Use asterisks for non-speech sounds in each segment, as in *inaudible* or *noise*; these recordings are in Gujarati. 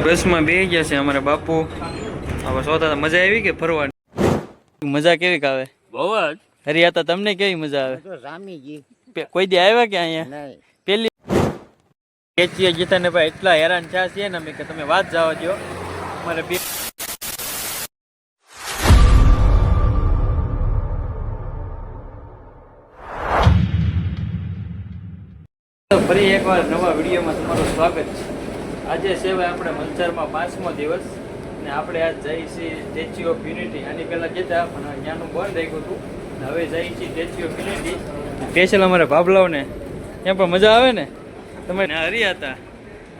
બસમાં બે ગયા છે અમારા બાપુ. હવે સોતા મજા આવી કે ફરવાની? મજા કેવી આવે? બહુ જ. હરિયાતા તમને કેવી મજા આવે? તો રામીજી. કોઈ દી આવ્યા કે અહીંયા? નહીં. પેલી કેચીએ ગીતાને ભાઈ એટલા હેરાન થયા છે ને અમે કે તમે વાત જવા દો અમારે બે ફરી એકવાર નવા વિડીયોમાં તમારું સ્વાગત છે. આજે સેવા આપણે મંચરમાં પાંચમો દિવસ ને આપણે આજ જઈ છીએ સ્ટેચ્યુ ઓફ યુનિટી આની પહેલાં જતા પણ અહીંયાનું બંધ રાખ્યું હતું. હવે જઈ છીએ સ્ટેચ્યુ ઓફ યુનિટી સ્પેશિયલ અમારે ભાભલાઓને? ત્યાં પણ મજા આવે ને? તમે હરી હતા.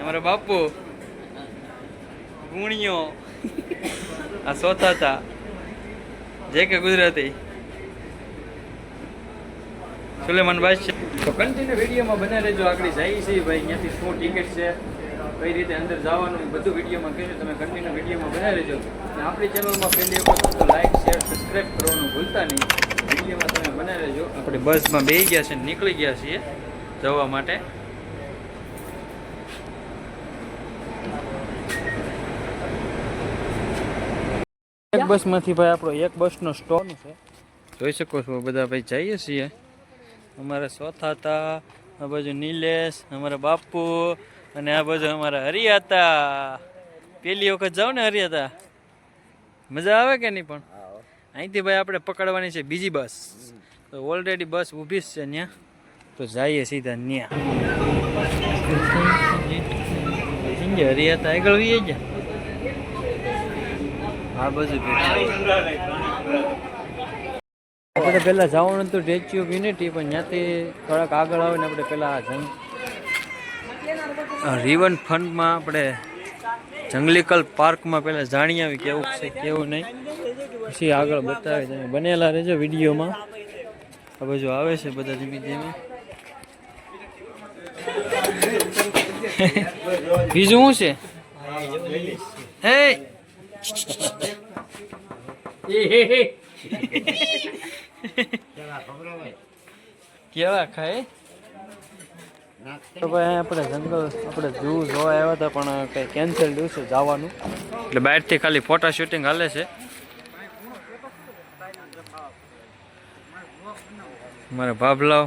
અમારા બાપુ, ગુણિયો, આ સોતા હતા. જે કે ગુજરાતી. સુલેમાન ભાઈ છે. તો કન્ટિન્યુ વિડીયોમાં બને રહેજો. આગળ જાય છે ભાઈ. અહીંયાથી શું ટિકિટ છે? કઈ રીતે અંદર જવાનું બધું વિડીયોમાં કહીશું તમે કન્ટિન્યુ વિડીયોમાં બનાવી લેજો અને આપણી ચેનલમાં પહેલી વખત તો શેર સબસ્ક્રાઈબ કરવાનું ભૂલતા નહીં. વિડીયોમાં તમે બનાવી લેજો આપણે બસમાં બેસી ગયા છે નીકળી ગયા છીએ જવા માટે. એક બસમાંથી ભાઈ આપણો એક બસનો સ્ટોન છે. જોઈ શકો છો બધા ભાઈ જઈએ છીએ. અમારા ચોથા હતા, આ બાજુ નિલેશ, અમારા બાપુ અને આ બાજુ અમારા હરિયાતા. પેલી વખત જાઓ ને હરિયાતા. મજા આવે કે નહીં પણ? અહીંથી ભાઈ આપણે પકડવાની છે બીજી બસ. તો ઓલરેડી બસ ઊભી જ છે ત્યાં તો જઈએ સીધા ત્યાં હરિયાતા આગળ વીએ જ આ બાજુ આપણે પહેલાં જવાનું હતું સ્ટેચ્યુ ઓફ યુનિટી પણ ત્યાંથી થોડાક આગળ આવે ને આપણે આ જંગ રિવન ફંડમાં આપણે જંગલીકલ પાર્કમાં પહેલાં જાણી આવી કેવું છે કેવું નહીં. પછી આગળ બતાવે તમે. બનેલા રહેજો વિડીયોમાં. આ જો આવે છે બધા ધીમે ધીમે. *laughs* બીજું શું છે? હે! *laughs* *laughs* કેવા ખાય? તો ભાઈ આપણે જંગલ આપણે જૂ જોવા આવ્યા હતા પણ કંઈ કેન્સલ દિવસે જવાનું. એટલે બહારથી ખાલી ફોટા શૂટિંગ હાલે છે. મારા ભાભલાવ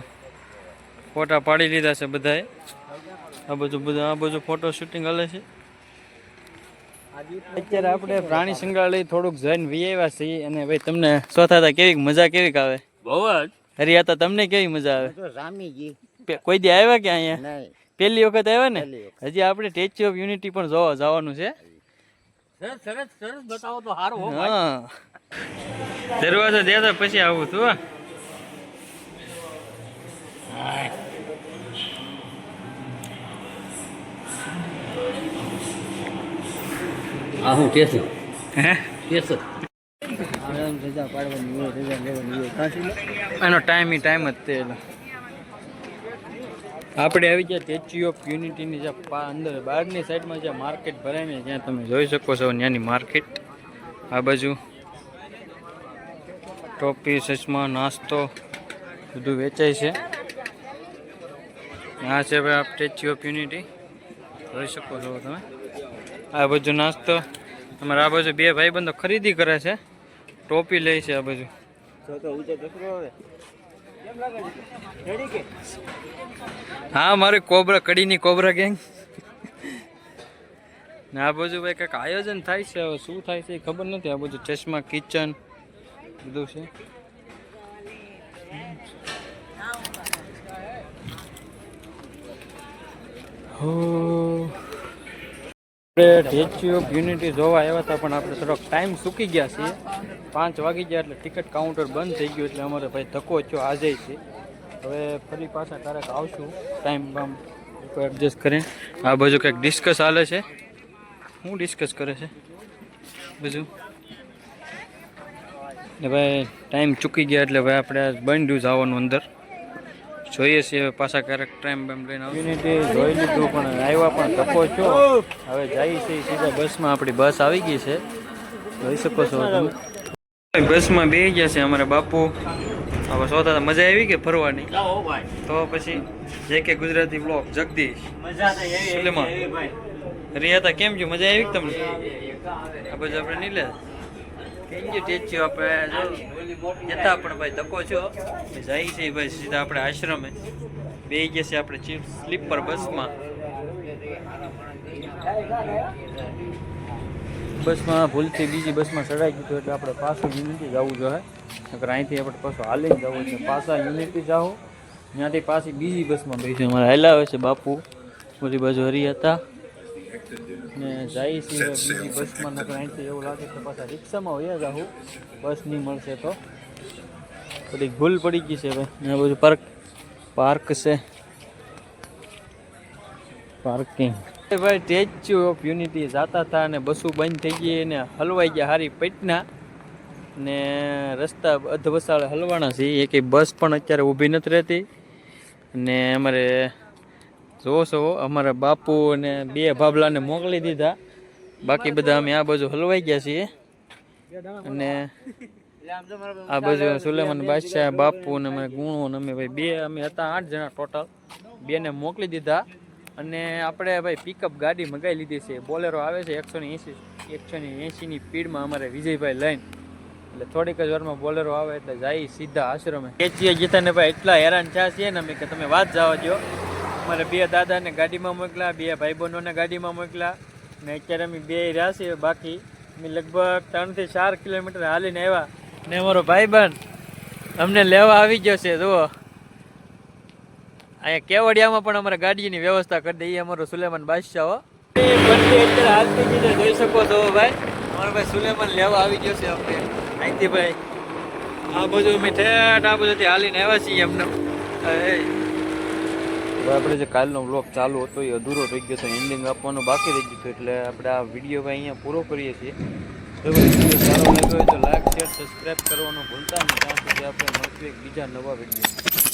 ફોટા પાડી લીધા છે બધાએ. આ બધું બધું આ બધું ફોટો શૂટિંગ હાલે છે. અત્યારે આપણે પ્રાણી સંગ્રહાલય થોડુંક જઈને વી આવ્યા છીએ અને ભાઈ તમને સોથા હતા કેવી મજા કેવી આવે? બહુ જ. હરિયાતા તમને કેવી મજા આવે? તો રામીજી. કોઈ દી આવ્યા કે અહીંયા? નહીં. પહેલી વખત આવ્યા ને? હજી આપણે સ્ટેચ્યુ ઓફ યુનિટી પણ જોવા જવાનું છે. સરસ સરસ બતાવો તો સારું હા દરવાજો દેતા પછી આવું તું આ હું કેસું હે? એનો ટાઈમ ઈ ટાઈમ જ તે. આપણે આવી ગયા સ્ટેચ્યુ ઓફ યુનિટીની જે અંદર, બહારની સાઈડમાં જે માર્કેટ ભરાય ને ત્યાં તમે જોઈ શકો છો, ત્યાંની માર્કેટ આ બાજુ ટોપી, ચશ્મા, નાસ્તો બધું વેચાય છે. આ છે ભાઈ આ સ્ટેચ્યુ ઓફ યુનિટી જોઈ શકો છો તમે. આ બાજુ નાસ્તો. તમારે આ બાજુ બે ભાઈબંધો ખરીદી કરે છે. ટોપી લે છે આ બાજુ. હા, મારી કોબરા, કડીની કોબરા ગેંગ ને આ બાજુ ભાઈ કંઈક આયોજન થાય છે, હવે શું થાય છે એ ખબર નથી. આ બાજુ ચશ્મા, કિચન, બધું છે. હો. આપણે સ્ટેચ્યુ ઓફ યુનિટી જોવા આવ્યા હતા, પણ આપણે થોડોક ટાઈમ ચૂકી ગયા છીએ. પાંચ વાગી ગયા એટલે ટિકિટ કાઉન્ટર બંધ થઈ ગયું એટલે અમારે ભાઈ ધક્કો થયો, આજે છે. હવે ફરી પાછા ક્યારેક આવશું. ટાઈમ બામ એડજસ્ટ કરીને આ બાજુ કંઈક ડિસ્કસ હાલે છે. શું ડિસ્કસ કરે છે? બધું ભાઈ ટાઈમ ચૂકી ગયા એટલે ભાઈ આપણે બંધ જવાનું અંદર. જોઈએ છીએ હવે પાછા ક્યારેક ટાઈમ બેમ લઈને યુનિટી જોઈ લીધું પણ આવ્યા પણ તકો છો. હવે જઈએ છીએ સીધા બસમાં. આપણી બસ આવી ગઈ છે. જોઈ શકો છો તમે. બસમાં બે ગયા છે અમારા બાપુ. હવે સોતા મજા આવી કે ફરવાની? તો પછી જે કે ગુજરાતી બ્લોક જગદીશ. મજા સુલેમાન. રિયા કેમ છે? મજા આવી કે તમને? આ બધું આપણે નહીં લે પણ ભાઈ ધક્કો છો જાય છે ભાઈ સીધા આપણે આશ્રમે. બે ગયા છે આપણે ચીફ સ્લીપર બસમાં. બસમાં ભૂલથી બીજી બસમાં ચડાઈ ગયું એટલે આપણે પાછું યુનિટી જવું જોઈએ. નકર અહીંથી આપણે પાછું હાલી જવું છે. પાછા યુનિટી જાઓ. ત્યાંથી પાછી બીજી બસમાં બેસી. અમારે હલાવે છે બાપુ. બધી બાજુ હરી હતા ને જાય છે બીજી બસમાં નકર અહીંથી એવું લાગે કે પાછા રિક્ષામાં વયા જાઉં બસ નહીં મળશે તો. થોડીક ભૂલ પડી ગઈ છે ભાઈ. ને આ બધું પાર્ક પાર્ક છે. પાર્કિંગ ભાઈ સ્ટેચ્યુ ઓફ યુનિટી જાતા હતા અને બસો બંધ થઈ ગઈ અને હલવાઈ ગયા હારી પેટના. ને રસ્તા અધવસાળ હલવાના છે. એક બસ પણ અત્યારે ઊભી નથી રહેતી. ને અમારે જોશો અમારા બાપુ અને બે ભાભલાને મોકલી દીધા. બાકી બધા અમે આ બાજુ હલવાઈ ગયા છીએ. અને આ બાજુ સુલેમાન બાદશાહ, બાપુ અને અમે ગુણો અને અમે ભાઈ બે, અમે હતા આઠ જણા ટોટલ બેને મોકલી દીધા. અને આપણે ભાઈ પિકઅપ ગાડી મગાવી લીધી છે. બોલેરો આવે છે એકસો ને એંસી, એકસો ને એંસીની સ્પીડમાં અમારે વિજયભાઈ લઈને. એટલે થોડીક જ વારમાં બોલેરો આવે એટલે જાય સીધા આશ્રમે. કેચીએ જીતાને ભાઈ એટલા હેરાન થયા છીએ ને અમે કે તમે વાત જવા દો અમારે બે દાદાને ગાડીમાં મોકલા, બે ભાઈ બહેનોને ગાડીમાં મોકલા. ને અત્યારે અમે બે રહ્યા છીએ બાકી. અમે લગભગ ત્રણથી ચાર કિલોમીટર હાલીને આવ્યા. ને અમારો ભાઈબંધ અમને લેવા આવી ગયો છે, જુઓ. અહીંયા કેવડિયામાં પણ અમારે ગાડીની વ્યવસ્થા કરી દઈએ અમારો સુલેમાન બાદશાહ જોઈ શકો છો, ભાઈ. અમારો ભાઈ સુલેમાન લેવા આવી ગયો છે અમને અહીંથી ભાઈ. આ બધું અમે ઠેઠ આ બાજુથી હાલીને આવ્યા છીએ એમને આપણે જે કાલનો બ્લોગ ચાલુ હતો એ અધૂરો રહી ગયો હતો એન્ડિંગ આપવાનું બાકી રહી ગયું હતું. એટલે આપણે આ વીડિયો અહીંયા પૂરો કરીએ છીએ. જો વીડિયો સારો લાગ્યો હોય તો લાઈક શેર સબસ્ક્રાઈબ કરવાનું ભૂલતા નહીં. ત્યાં સુધી આપણે મળશું એક બીજા નવા વીડિયો